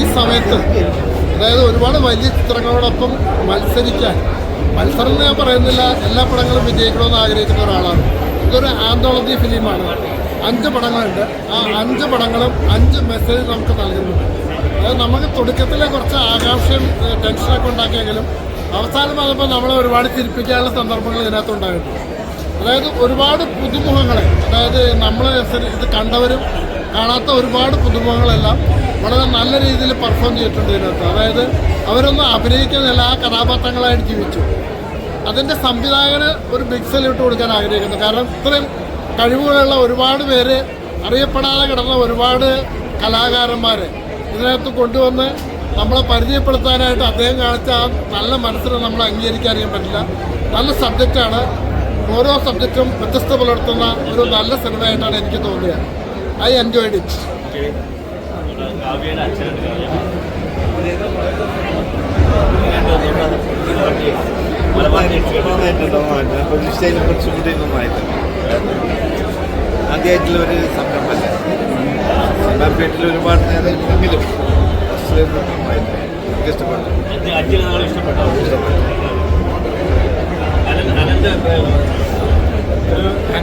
ഈ സമയത്ത് അതായത് ഒരുപാട് വലിയ ചിത്രങ്ങളോടൊപ്പം മത്സരിക്കാൻ. മത്സരം എന്ന് ഞാൻ പറയുന്നില്ല എല്ലാ പടങ്ങളും വിജയിക്കണമെന്ന് ആഗ്രഹിക്കുന്ന ഒരാളാണ്. ഇതൊരു ആന്തോളജി ഫിലിമാണ്. അഞ്ച് പടങ്ങളുണ്ട്. ആ അഞ്ച് പടങ്ങളും അഞ്ച് മെസ്സേജ് നമുക്ക് നൽകുന്നുണ്ട്. അതായത് നമുക്ക് തുടക്കത്തിലെ കുറച്ച് ആകാംക്ഷയും ടെൻഷനൊക്കെ ഉണ്ടാക്കിയെങ്കിലും അവസാനം വന്നപ്പോൾ നമ്മളെ ഒരുപാട് ചിരിപ്പിക്കാനുള്ള സന്ദർഭങ്ങൾ ഇതിനകത്ത് ഉണ്ടായിട്ടുണ്ട്. അതായത് ഒരുപാട് പുതുമുഖങ്ങളെ അതായത് നമ്മൾ ഇത് കണ്ടവരും കാണാത്ത ഒരുപാട് പുതുമുഖങ്ങളെല്ലാം വളരെ നല്ല രീതിയിൽ പെർഫോം ചെയ്തിട്ടുണ്ട് ഇതിനകത്ത്. അതായത് അവരൊന്നും അഭിനയിക്കുന്നില്ല ആ കഥാപാത്രങ്ങളായിട്ട് ജീവിച്ചു. അതിന്റെ സംവിധായകന് ഒരു ബിഗ് സല്യൂട്ട് കൊടുക്കാൻ ആഗ്രഹിക്കുന്നു. കാരണം ഇത്രയും കഴിവുകളുള്ള ഒരുപാട് പേര് അറിയപ്പെടാതെ കിടന്ന ഒരുപാട് കലാകാരന്മാർ ഇതിനകത്ത് കൊണ്ടുവന്ന് നമ്മളെ പരിചയപ്പെടുത്താനായിട്ട് അദ്ദേഹം കാണിച്ച ആ നല്ല മനസ്സിനെ നമ്മൾ അംഗീകരിക്കാറിയാൻ പറ്റില്ല. നല്ല സബ്ജക്റ്റാണ് ഓരോ സബ്ജക്റ്റും വ്യത്യസ്ത പുലർത്തുന്ന ഒരു നല്ല സിനിമയായിട്ടാണ് എനിക്ക് തോന്നിയത്. ഐ എൻജോയ്ഡ് ഇറ്റ് കാവ്യയുടെ അച്ഛനാണ് കാവ്യ. ആദ്യമായിട്ടുള്ള ഒരു സംരംഭമല്ല സംരംഭത്തിൽ ഒരുപാട് നന്നായിട്ടുണ്ട് എനിക്ക് ഇഷ്ടപ്പെട്ടു. ഇഷ്ടപ്പെട്ടു?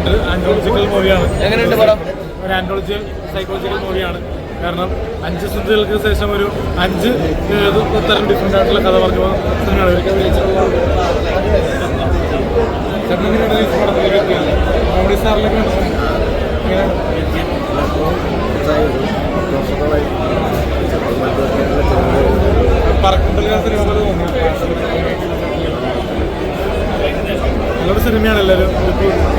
ഒരു ആൻഡോളജിക്കൽ മൂവിയാണ്. എങ്ങനെയുണ്ട് പടം? ഒരു ആൻഡ്രോളജിക്കൽ സൈക്കോളജിക്കൽ മൂവിയാണ്. കാരണം അഞ്ച് സിനിമകൾക്ക് ശേഷം ഒരു അഞ്ച് തരം ഡിഫറെന്റ് ആയിട്ടുള്ള കഥ പറഞ്ഞു സിനിമയാണ് കോമഡി സ്റ്റാറിലൊക്കെ സിനിമ സിനിമയാണ് എല്ലാവരും.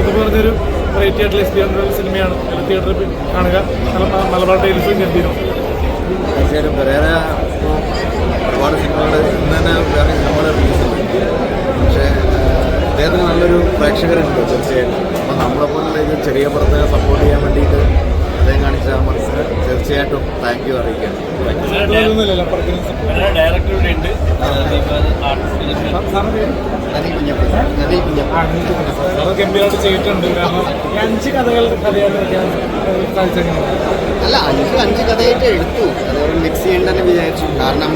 ഇത് പറഞ്ഞൊരു വെറൈറ്റി ആയിട്ടുള്ള സിനിമയാണ്. തിയേറ്ററിൽ കാണുക. മലബാർ ടൈൽസും ഗംഭീരം തീർച്ചയായിട്ടും ഒരുപാട് സിനിമകൾ ഇന്ന് തന്നെ വേറെ സിനിമകൾ റിലീസുണ്ട് പക്ഷേ അദ്ദേഹത്തിന് നല്ലൊരു പ്രേക്ഷകരുണ്ട് തീർച്ചയായിട്ടും. അപ്പം നമ്മളെ പോലുള്ള ഇത് ചെറിയ പടത്തെ സപ്പോർട്ട് ചെയ്യാൻ വേണ്ടിയിട്ട് അദ്ദേഹം കാണിച്ച മനസ്സിന് തീർച്ചയായിട്ടും താങ്ക് യു അറിയിക്കുകയാണ് അല്ല അഞ്ച് അഞ്ച് കഥയായിട്ട് എടുത്തു. അതൊരു മിക്സ് ചെയ്യണ്ടെന്ന് വിചാരിച്ചു. കാരണം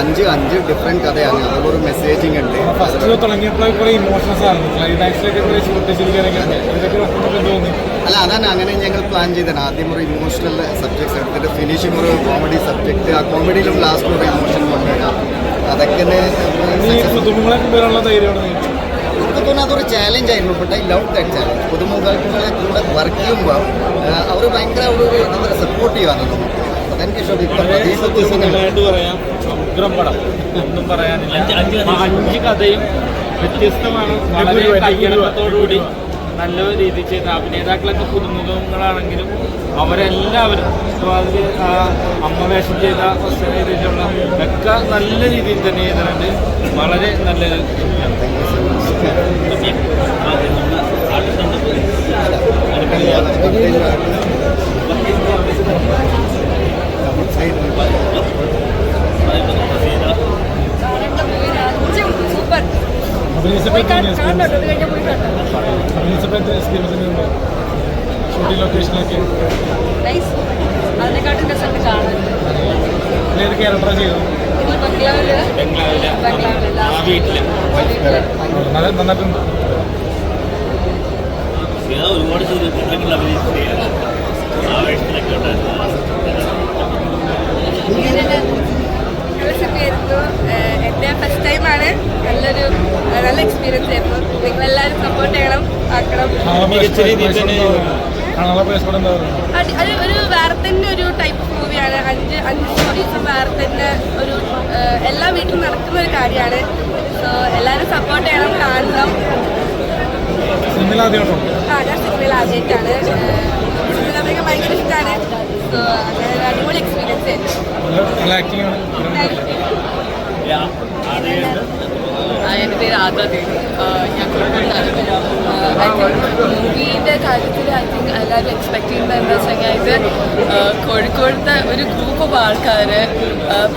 അഞ്ച് അഞ്ച് ഡിഫറെന്റ് കഥയാണ്. അതിലൊരു മെസ്സേജിങ് ഉണ്ട്. ഫസ്റ്റ് തുടങ്ങിയപ്പോഴേ കുറേ ഇമോഷൻസ് ആണ് ക്ലൈമാക്സിലൊക്കെ ഷൂട്ട് ചെയ്തിരിക്കാനൊക്കെ ഇതൊക്കെ തോന്നി. അല്ല അതാണ് അങ്ങനെ ഞങ്ങൾ പ്ലാൻ ചെയ്തതാണ് ആദ്യം ഒരു ഇമോഷണൽ സബ്ജക്ട്സ് എടുത്തിട്ട് ഫിനിഷിംഗ് ഒരു കോമഡി സബ്ജക്റ്റ് ആ കോമഡിയിലും ലാസ്റ്റ് ഒരു ഇമോഷൻ കൊണ്ടുവരാം അതൊക്കെ എനിക്ക് തോന്നുന്നു അതൊരു ചാലഞ്ച് ആയിരുന്നു. But I love that challenge പുതുമുഖങ്ങളെ കൂടെ വർക്ക് ചെയ്യുമ്പോൾ അവർ ഭയങ്കര ഒരു എന്താ പറയുക സപ്പോർട്ടീവ് ആണ് നമുക്ക് അതെനിക്ക് ഇഷ്ടം ഇപ്പം പറയാം. ഉഗ്രം പടം. ഒന്നും പറയാനില്ല. അഞ്ച് അഞ്ച് കഥ ആ അഞ്ച് കഥയും വ്യത്യസ്തമാണ്. വളരെ കയ്യടക്കത്തോടുകൂടി. നല്ല രീതിയിൽ ചെയ്ത അഭിനേതാക്കളൊക്കെ പുതുമുഖങ്ങളാണെങ്കിലും അവരെല്ലാവരും അതിൽ അമ്മ വേഷം ചെയ്ത രീതിയിലുള്ള ഒക്കെ നല്ല രീതിയിൽ തന്നെ ചെയ്തിട്ടുണ്ട്. വളരെ നല്ലൊരു സൂപ്പർ. വീട്ടിൽ. ചെയ്തു നന്നായിട്ടുണ്ട്. ഒരുപാട് ചിത്രങ്ങളിൽ അഭിനയിച്ചിട്ടുണ്ട് ആവേശത്തിലൊക്കെ നല്ല എന്റെ ഫസ്റ്റ് ടൈമാണ് നല്ലൊരു നല്ല എക്സ്പീരിയൻസ് ആയിരുന്നു. നിങ്ങളെല്ലാവരും സപ്പോർട്ട് ചെയ്യണം ആക്കണം. ഒരു വേറെ തന്നെ ഒരു ടൈപ്പ് അഞ്ച് അഞ്ച് ദിവസം വാർത്തന്റെ ഒരു എല്ലാ വീട്ടിലും നടക്കുന്ന ഒരു കാര്യമാണ്. സോ എല്ലാവരും സപ്പോർട്ട് ചെയ്യണം കാണണം. ആ ഞാൻ സിനിമയിൽ ആദ്യമായിട്ടാണ് സിനിമയൊക്കെ ഭയങ്കര ഇഷ്ടമാണ് സോ അങ്ങനെ ഒരു അടിപൊളി എക്സ്പീരിയൻസ് ആയിരുന്നു. നല്ല നല്ല ആക്ടിംഗ് ആണ്. ആദ്യം എന്റെ പേര് ആദ്യ ദേവി. ഞാൻ തിങ്ക് മൂവീന്റെ കാര്യത്തിൽ ഐ തിങ്ക് എല്ലാവരും എക്സ്പെക്ട് ചെയ്യുന്നത് എന്താ വെച്ച് കഴിഞ്ഞാൽ ഇത് കോഴിക്കോടത്തെ ഒരു ഗ്രൂപ്പ് ഓഫ് ആൾക്കാർ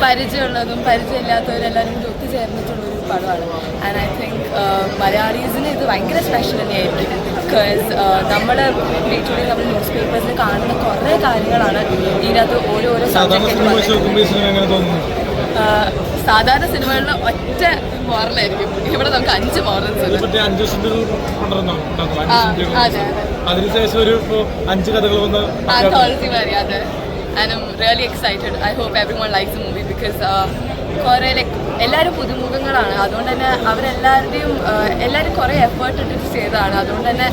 പരിചയമുള്ളതും പരിചയമില്ലാത്തവരും എല്ലാവരും കൂടി ഒത്തുചേർന്നിട്ടുള്ളൊരു പടമാണ്. ആൻഡ് ഐ തിങ്ക് മലയാളീസിന് ഇത് ഭയങ്കര സ്പെഷ്യൽ തന്നെയായിരിക്കും. ബിക്കോസ് നമ്മൾ ലിറ്ററലി നമ്മൾ ന്യൂസ് പേപ്പേഴ്സിൽ കാണുന്ന കുറേ കാര്യങ്ങളാണ് ഇതിനകത്ത് ഓരോരോ സബ്ജക്റ്റ് സാധാരണ സിനിമകളിൽ ഒറ്റ മോറലായിരിക്കും. ഇവിടെ നമുക്ക് അഞ്ച് മോറൽസ് അതിനുശേഷം ഒരു അഞ്ച് കഥകൾ വന്ന് അതെ. And I'm really excited. I hope everyone likes the movie because uh, കുറേ ലൈക്ക് എല്ലാവരും പുതുമുഖങ്ങളാണ്. അതുകൊണ്ട് തന്നെ അവരെല്ലാവരുടെയും uh, എല്ലാവരും കുറേ എഫേർട്ട് ഇട്ടിട്ട് ചെയ്തതാണ്. അതുകൊണ്ട് തന്നെ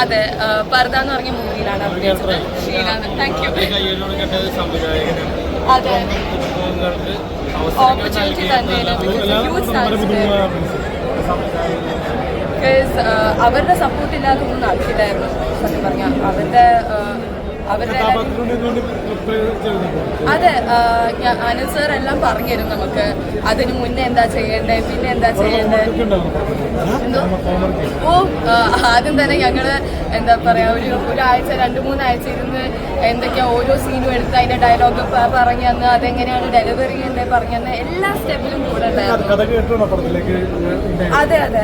അതെ uh, പർദ എന്ന് പറഞ്ഞ മൂവിയിലാണ് അഭിനയിച്ചത്. ഷീനാണ് താങ്ക് യു അതെ. ഓപ്പർച്യൂണിറ്റി തന്നെയാണ് them. ബിക്കോസ് അവരുടെ സപ്പോർട്ട് ഇല്ലാതെ ഒന്നും നടക്കില്ലായിരുന്നു സത്യം പറഞ്ഞാൽ അവരുടെ uh, അവരുടെ അതെ അനിൽ സാർ എല്ലാം പറഞ്ഞുതരും നമുക്ക്. അതിന് മുന്നേ എന്താ ചെയ്യേണ്ടത് പിന്നെ എന്താ ചെയ്യേണ്ടത് ഓ ആദ്യം തന്നെ ഞങ്ങൾ എന്താ പറയാ ഒരു ഒരാഴ്ച രണ്ട് മൂന്നാഴ്ച ഇരുന്ന് എന്തൊക്കെയാ ഓരോ സീനും എടുത്ത് അതിന്റെ ഡയലോഗ് പറഞ്ഞു തന്ന് അതെങ്ങനെയാണ് ഡെലിവറി ചെയ്യേണ്ടത് പറഞ്ഞു തന്ന് എല്ലാ സ്റ്റെപ്പിലും കൂടെ അതെ അതെ.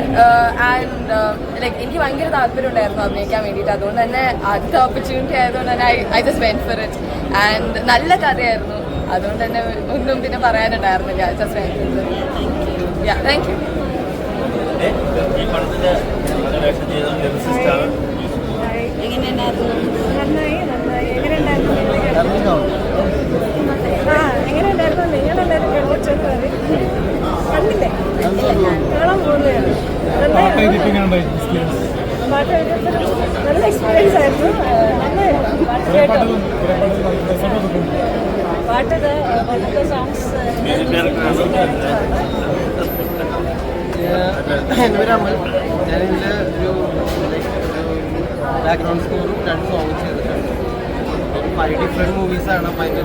ആൻഡ് ലൈക്ക് എനിക്ക് ഭയങ്കര താല്പര്യം ഉണ്ടായിരുന്നു അഭിനയിക്കാൻ വേണ്ടിയിട്ട്. അതുകൊണ്ട് തന്നെ അടുത്ത ഓപ്പർച്യൂണിറ്റി ആയതുകൊണ്ട് തന്നെ I just went for it. And നല്ല കഥയായിരുന്നു. അതുകൊണ്ട് തന്നെ ഒന്നും പിന്നെ പറയാനുണ്ടായിരുന്നില്ല. I just went for ya thank you എങ്ങനെയുണ്ടായിരുന്നു? നന്നായി നന്നായി. നിങ്ങളെല്ലാവരും പറയും കണ്ടില്ലേ? കാണാൻ പോകുന്നതാണ് പാട്ട് എഴുതിയപ്പോഴും നല്ല എക്സ്പീരിയൻസ് ആയിരുന്നു. ആ, നന്നായിരുന്നു പാട്ട് എന്റെ പേര് അമൽ ഞാനിതിൽ ഒരു ബാക്ക്ഗ്രൗണ്ട് സ്കോറും രണ്ട് സോങ് ചെയ്തിട്ടുണ്ട് ഫൈവ് ഡിഫറെന്റ് മൂവീസാണ് അപ്പോൾ അതിന്റെ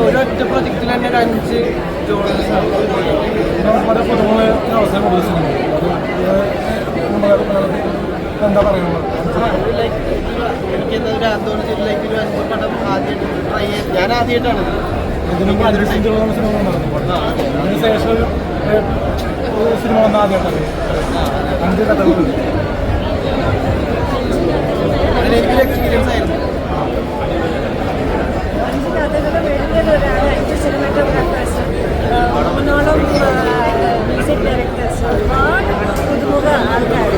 ഒരു ഒറ്റ പ്രൊജക്റ്റിൽ തന്നെ ഒരു അഞ്ച് ജോണേഴ്സാണ് എന്താ പറയുന്നത് ലൈക്ക് എനിക്ക് ഒരു ലൈക്ക് ഒരു അഞ്ച് പടം ആദ്യമായിട്ട് ട്രൈ ചെയ്യാൻ ഞാൻ ആദ്യമായിട്ടാണ് ഇതിന് പതിനെട്ട് സിനിമ നടന്നു അതിനുശേഷം ഒരു സിനിമ വന്ന ആദ്യമായിട്ടത് അഞ്ച് കഥകളുണ്ട് എനിക്കൊരു എക്സ്പീരിയൻസ് ആയിരുന്നു. മ്യൂസിക് ഡയറക്ടേഴ്സ് ഒരുപാട് ആൾക്കാർ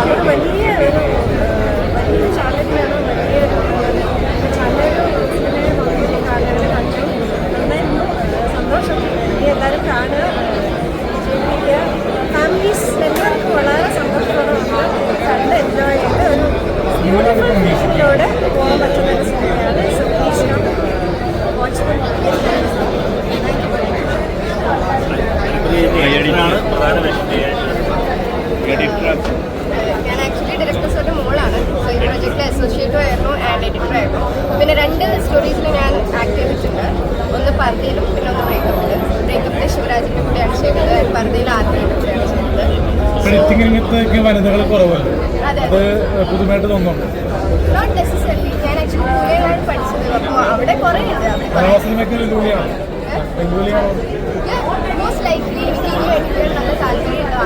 അവർ വലിയ ഒരു വലിയ ചാലഞ്ചാണ് വലിയ നല്ലൊരു കാണുന്നവരെ കണ്ടു. നന്നായിരുന്നു സന്തോഷം. ഇനി എല്ലാവരും കാണുക. വിജയിപ്പിക്കുക ഫാമിലീസ് എല്ലാവർക്കും വളരെ സന്തോഷമാണ് കണ്ട് എൻജോയ് ചെയ്ത് ഒരു ബ്യൂട്ടിഫുൾ ഫിലിമിലൂടെ പോകാൻ പറ്റുന്ന ഒരു സിനിമയാണ് സോ പ്ലീസ് വാച്ച് പ്രധാന എഡിറ്റർ ഞാൻ ആക്ച്വലി ഡയറക്ടർ സാറിന്റെ മോളാണ്. സോ ഈ പ്രൊജക്റ്റിൽ അസോസിയേറ്റും ആയിരുന്നു ആൻഡ് എഡിറ്റർ ആയിരുന്നു. പിന്നെ രണ്ട് സ്റ്റോറീസിൽ ഞാൻ ആക്ട് ചെയ്തിട്ടുണ്ട്. ഒന്ന് പർദ്ദയിലും പിന്നെ ഒന്ന് ബ്രേക്കപ്പിൽ ബ്രേക്കപ്പിൽ ശിവരാജിന്റെ കൂടെയാണ് ചെയ്തത് പർദ്ദയിൽ ആദ്യമായിട്ട് കൂടെയാണ് ചെയ്തത്. എഡിറ്റിംഗ് രംഗത്തൊക്കെ വനിതകൾ കുറവല്ല? അതെ പുതുമായിട്ട് തോന്നുന്നുണ്ട്? നോട്ട് നെസസറി ഞാൻ ആക്ച്വലി പൂനെയിലാണ് പഠിച്ചത്. അപ്പോൾ അവിടെ കുറേ ഉണ്ട്. മലയാള സിനിമയ്ക്ക് വെല്ലുവിളിയാണ്? വെല്ലുവിളിയാണ്? മോസ്റ്റ് ലൈക്ലി എനിക്ക് ഇനി എഡിറ്റ് ചെയ്യാൻ നല്ല താല്പര്യമുള്ള